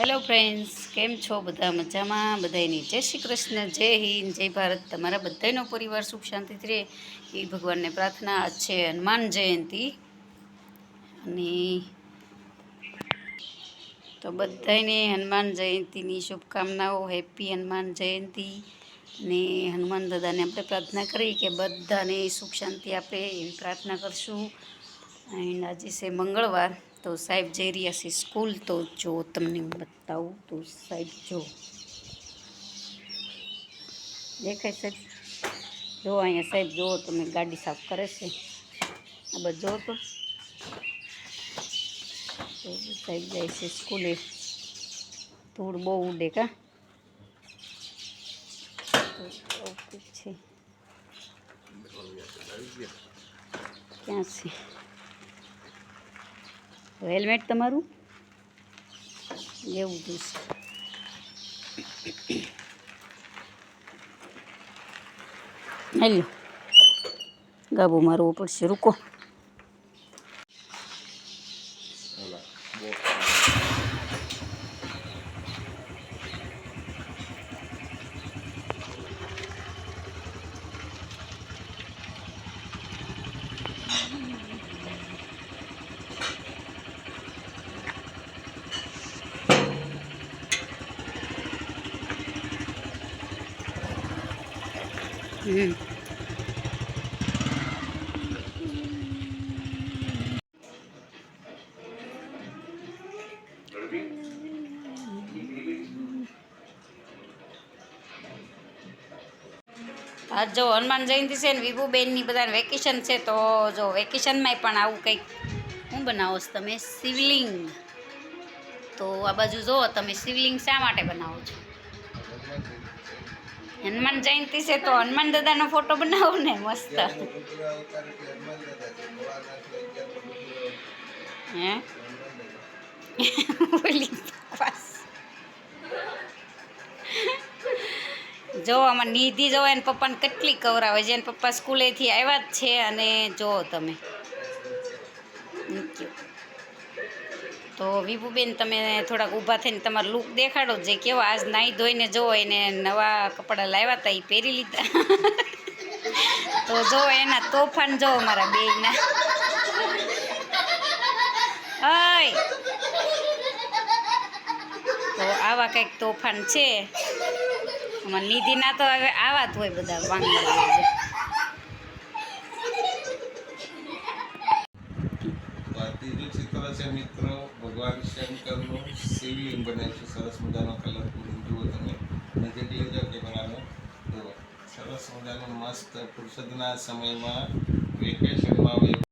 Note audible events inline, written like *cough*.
Hello friends કેમ છો? બધા મજામાં? બધાની જય શ્રી કૃષ્ણ, જય હિન્દ, જય ભારત. તમારા બધાનો પરિવાર સુખ શાંતિથી રહે. એ ભગવાનને પ્રાર્થના આજ છે હનુમાન જયંતિ. અને તો બધાને હનુમાન જયંતિની શુભકામનાઓ. હેપી હનુમાન જયંતિ. ને હનુમાન દાદાને આપણે પ્રાર્થના કરી કે બધાને સુખ શાંતિ આપે એવી પ્રાર્થના કરશું. એન્ડ આજે છે મંગળવાર, તો સાહેબ જઈ રહ્યા છે સ્કૂલ, તો જો તમને બતાવું, તો સાહેબ જો. દેખાય સાહેબ? જો અહીંયા સાહેબ જુઓ તમે ગાડી સાફ કરે છે. આ બધો તો. સાહેબ જાય છે સ્કૂલે. ધૂળ બહુ ઉડે કા? છે. ક્યાં છે? હેલ્મેટ તમારું? એવું જોઈશે હેલો ગાબુ મારવો પડશે. રૂકો હમ આજ જો હનુમાન જયંતિ છે ને વિભુબેનની બધાને વેકેશન છે, તો જો વેકેશનમાં પણ આવું કંઈક શું બનાવો છો તમે? શિવલિંગ. તો આ બાજુ જુઓ તમે શિવલિંગ શા માટે બનાવો છો? હનુમાન જયંતિ છે તો હનુમાન દાદાનો ફોટો બનાવો ને, મસ્ત હે બોલી બકવાસ. જો, આમાં નિધિ જો એને પપ્પાને કેટલી કવરાવે છે એને પપ્પા સ્કૂલેથી આવ્યા જ છે અને જો તમે થેન્ક you. તો વિભુબેન તમે થોડાક ઊભા થઈને તમારો લુક દેખાડો જે કેવો આજ નાહી ધોઈને જો એને નવા કપડાં લાવ્યા હતા એ પહેરી લીધા. *laughs* તો જો એના તોફાન જો મારા બેયના. અય તો આવા કંઈક તોફાન છે. નિધિના તો હવે આવા જ હોય બધા વાંગડા ભગવાન શંકરનું શિવલિંગ બને છે. સરસ મજાનો કલરફુલ જુઓ તમે. નજીક લઈ જાઓ કેમેરાને. જુઓ સરસ મજાનું મસ્ત ફુરસદના સમયમાં વેકેશનમાં